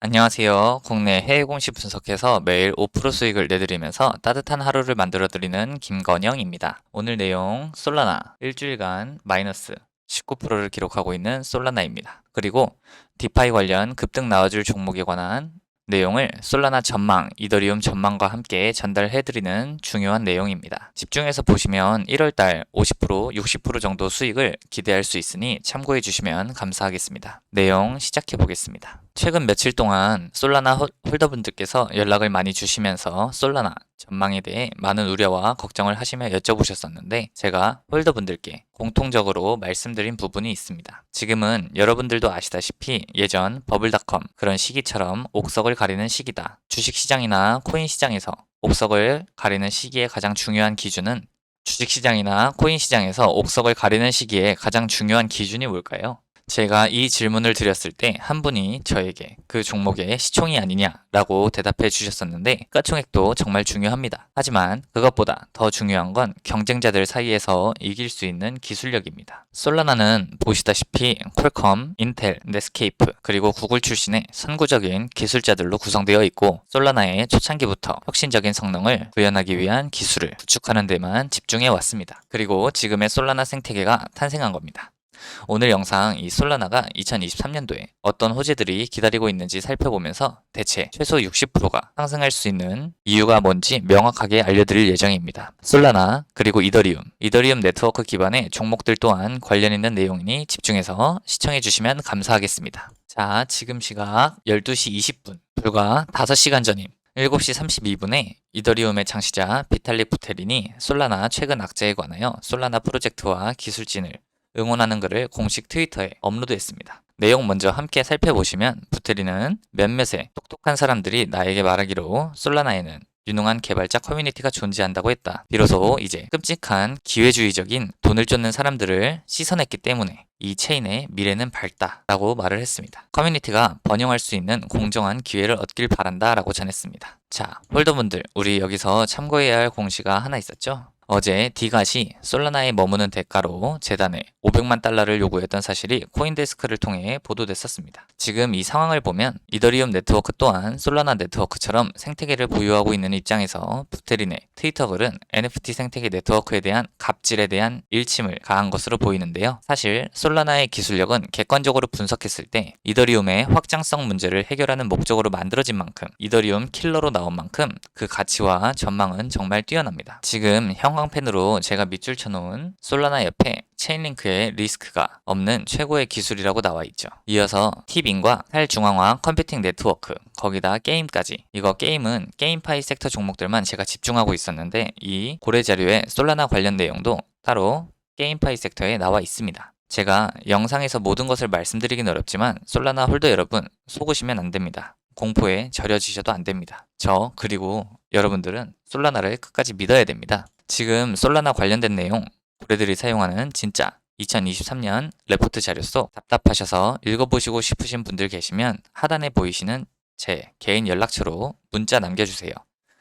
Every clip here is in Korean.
안녕하세요. 국내 해외 공시 분석해서 매일 5% 수익을 내드리면서 따뜻한 하루를 만들어드리는 김건영입니다. 오늘 내용 솔라나 일주일간 마이너스 19%를 기록하고 있는 솔라나입니다. 그리고 디파이 관련 급등 나와줄 종목에 관한 내용을 솔라나 전망, 이더리움 전망과 함께 전달해드리는 중요한 내용입니다. 집중해서 보시면 1월달 50%, 60% 정도 수익을 기대할 수 있으니 참고해 주시면 감사하겠습니다. 내용 시작해 보겠습니다. 최근 며칠 동안 솔라나 홀- 홀더분들께서 연락을 많이 주시면서 솔라나 전망에 대해 많은 우려와 걱정을 하시며 여쭤보셨었는데 제가 홀더분들께 공통적으로 말씀드린 부분이 있습니다. 지금은 여러분들도 아시다시피 예전 버블닷컴 그런 시기처럼 옥석을 가리는 시기다. 주식시장이나 코인 시장에서 옥석을 가리는 시기의 가장 중요한 기준은 주식시장이나 코인 시장에서 옥석을 가리는 시기에 가장 중요한 기준이 뭘까요? 제가 이 질문을 드렸을 때 한 분이 저에게 그 종목의 시총이 아니냐라고 대답해 주셨었는데 가총액도 정말 중요합니다. 하지만 그것보다 더 중요한 건 경쟁자들 사이에서 이길 수 있는 기술력입니다. 솔라나는 보시다시피 퀄컴, 인텔, 넷스케이프 그리고 구글 출신의 선구적인 기술자들로 구성되어 있고 솔라나의 초창기부터 혁신적인 성능을 구현하기 위한 기술을 구축하는 데만 집중해 왔습니다. 그리고 지금의 솔라나 생태계가 탄생한 겁니다. 오늘 영상 이 솔라나가 2023년도에 어떤 호재들이 기다리고 있는지 살펴보면서 대체 최소 60%가 상승할 수 있는 이유가 뭔지 명확하게 알려드릴 예정입니다. 솔라나 그리고 이더리움, 이더리움 네트워크 기반의 종목들 또한 관련 있는 내용이니 집중해서 시청해 주시면 감사하겠습니다. 자, 지금 시각 12시 20분, 불과 5시간 전인 7시 32분에 이더리움의 창시자 비탈릭 부테린이 솔라나 최근 악재에 관하여 솔라나 프로젝트와 기술진을 응원하는 글을 공식 트위터에 업로드했습니다. 내용 먼저 함께 살펴보시면 부테리는 몇몇의 똑똑한 사람들이 나에게 말하기로 솔라나에는 유능한 개발자 커뮤니티가 존재한다고 했다. 비로소 이제 끔찍한 기회주의적인 돈을 쫓는 사람들을 씻어냈기 때문에 이 체인의 미래는 밝다 라고 말을 했습니다. 커뮤니티가 번영할 수 있는 공정한 기회를 얻길 바란다 라고 전했습니다. 자, 홀더분들, 우리 여기서 참고해야 할 공시가 하나 있었죠? 어제 디갓이 솔라나에 머무는 대가로 재단에 500만 달러를 요구했던 사실이 코인데스크를 통해 보도됐었습니다. 지금 이 상황을 보면 이더리움 네트워크 또한 솔라나 네트워크처럼 생태계를 보유하고 있는 입장에서 부테린의 트위터 글은 NFT 생태계 네트워크에 대한 갑질에 대한 일침을 가한 것으로 보이는데요. 사실 솔라나의 기술력은 객관적으로 분석했을 때 이더리움의 확장성 문제를 해결하는 목적으로 만들어진 만큼 이더리움 킬러로 나온 만큼 그 가치와 전망은 정말 뛰어납니다. 지금 형 광펜으로 제가 밑줄 쳐놓은 솔라나 옆에 체인링크의 리스크가 없는 최고의 기술이라고 나와 있죠. 이어서 티빙과 탈중앙화 컴퓨팅 네트워크 거기다 게임까지 이거 게임은 게임파이 섹터 종목들만 제가 집중하고 있었는데 이 고래 자료에 솔라나 관련 내용도 따로 게임파이 섹터에 나와 있습니다. 제가 영상에서 모든 것을 말씀드리긴 어렵지만 솔라나 홀더 여러분 속으시면 안 됩니다. 공포에 절여지셔도 안 됩니다. 저 그리고 여러분들은 솔라나를 끝까지 믿어야 됩니다. 지금 솔라나 관련된 내용 고래들이 사용하는 진짜 2023년 레포트 자료 속 답답하셔서 읽어보시고 싶으신 분들 계시면 하단에 보이시는 제 개인 연락처로 문자 남겨주세요.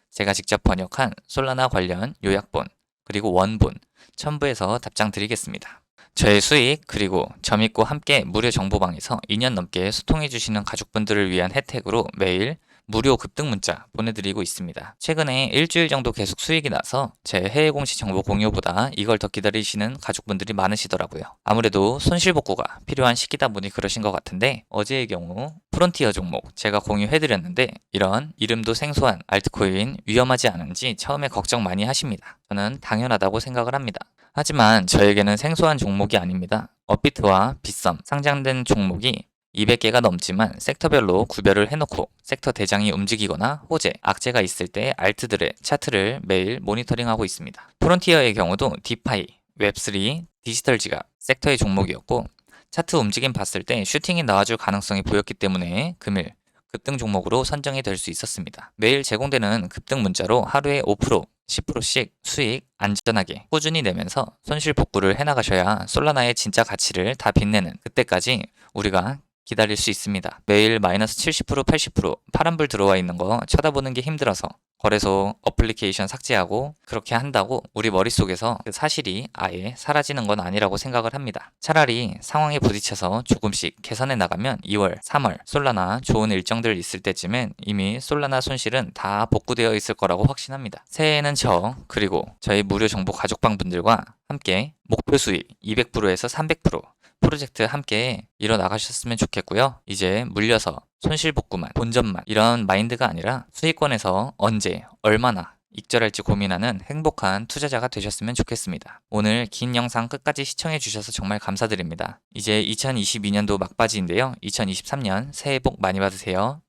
제가 직접 번역한 솔라나 관련 요약본 그리고 원본 첨부해서 답장 드리겠습니다. 저의 수익 그리고 저밌고 함께 무료 정보방에서 2년 넘게 소통해 주시는 가족분들을 위한 혜택으로 매일 무료 급등 문자 보내드리고 있습니다. 최근에 일주일 정도 계속 수익이 나서 제 해외 공시 정보 공유보다 이걸 더 기다리시는 가족분들이 많으시더라고요. 아무래도 손실복구가 필요한 시기다 보니 그러신 것 같은데 어제의 경우 프론티어 종목 제가 공유해드렸는데 이런 이름도 생소한 알트코인 위험하지 않은지 처음에 걱정 많이 하십니다. 저는 당연하다고 생각을 합니다. 하지만 저에게는 생소한 종목이 아닙니다. 업비트와 빗썸 상장된 종목이 200개가 넘지만 섹터별로 구별을 해놓고 섹터 대장이 움직이거나 호재, 악재가 있을 때 알트들의 차트를 매일 모니터링하고 있습니다. 프론티어의 경우도 디파이, 웹3, 디지털 지갑 섹터의 종목이었고 차트 움직임 봤을 때 슈팅이 나와줄 가능성이 보였기 때문에 금일 급등 종목으로 선정이 될 수 있었습니다. 매일 제공되는 급등 문자로 하루에 5%, 10%씩 수익 안전하게 꾸준히 내면서 손실 복구를 해나가셔야 솔라나의 진짜 가치를 다 빛내는 그때까지 우리가 기다릴 수 있습니다. 매일 마이너스 70% 80% 파란불 들어와 있는 거 쳐다보는 게 힘들어서 거래소 어플리케이션 삭제하고 그렇게 한다고 우리 머릿속에서 그 사실이 아예 사라지는 건 아니라고 생각을 합니다. 차라리 상황에 부딪혀서 조금씩 개선해 나가면 2월, 3월 솔라나 좋은 일정들 있을 때쯤엔 이미 솔라나 손실은 다 복구되어 있을 거라고 확신합니다. 새해에는 저 그리고 저희 무료 정보 가족방 분들과 함께 목표 수익 200%에서 300% 프로젝트 함께 일어 나가셨으면 좋겠고요. 이제 물려서 손실 복구만, 본전만 이런 마인드가 아니라 수익권에서 언제, 얼마나 익절할지 고민하는 행복한 투자자가 되셨으면 좋겠습니다. 오늘 긴 영상 끝까지 시청해 주셔서 정말 감사드립니다. 이제 2022년도 막바지인데요. 2023년 새해 복 많이 받으세요.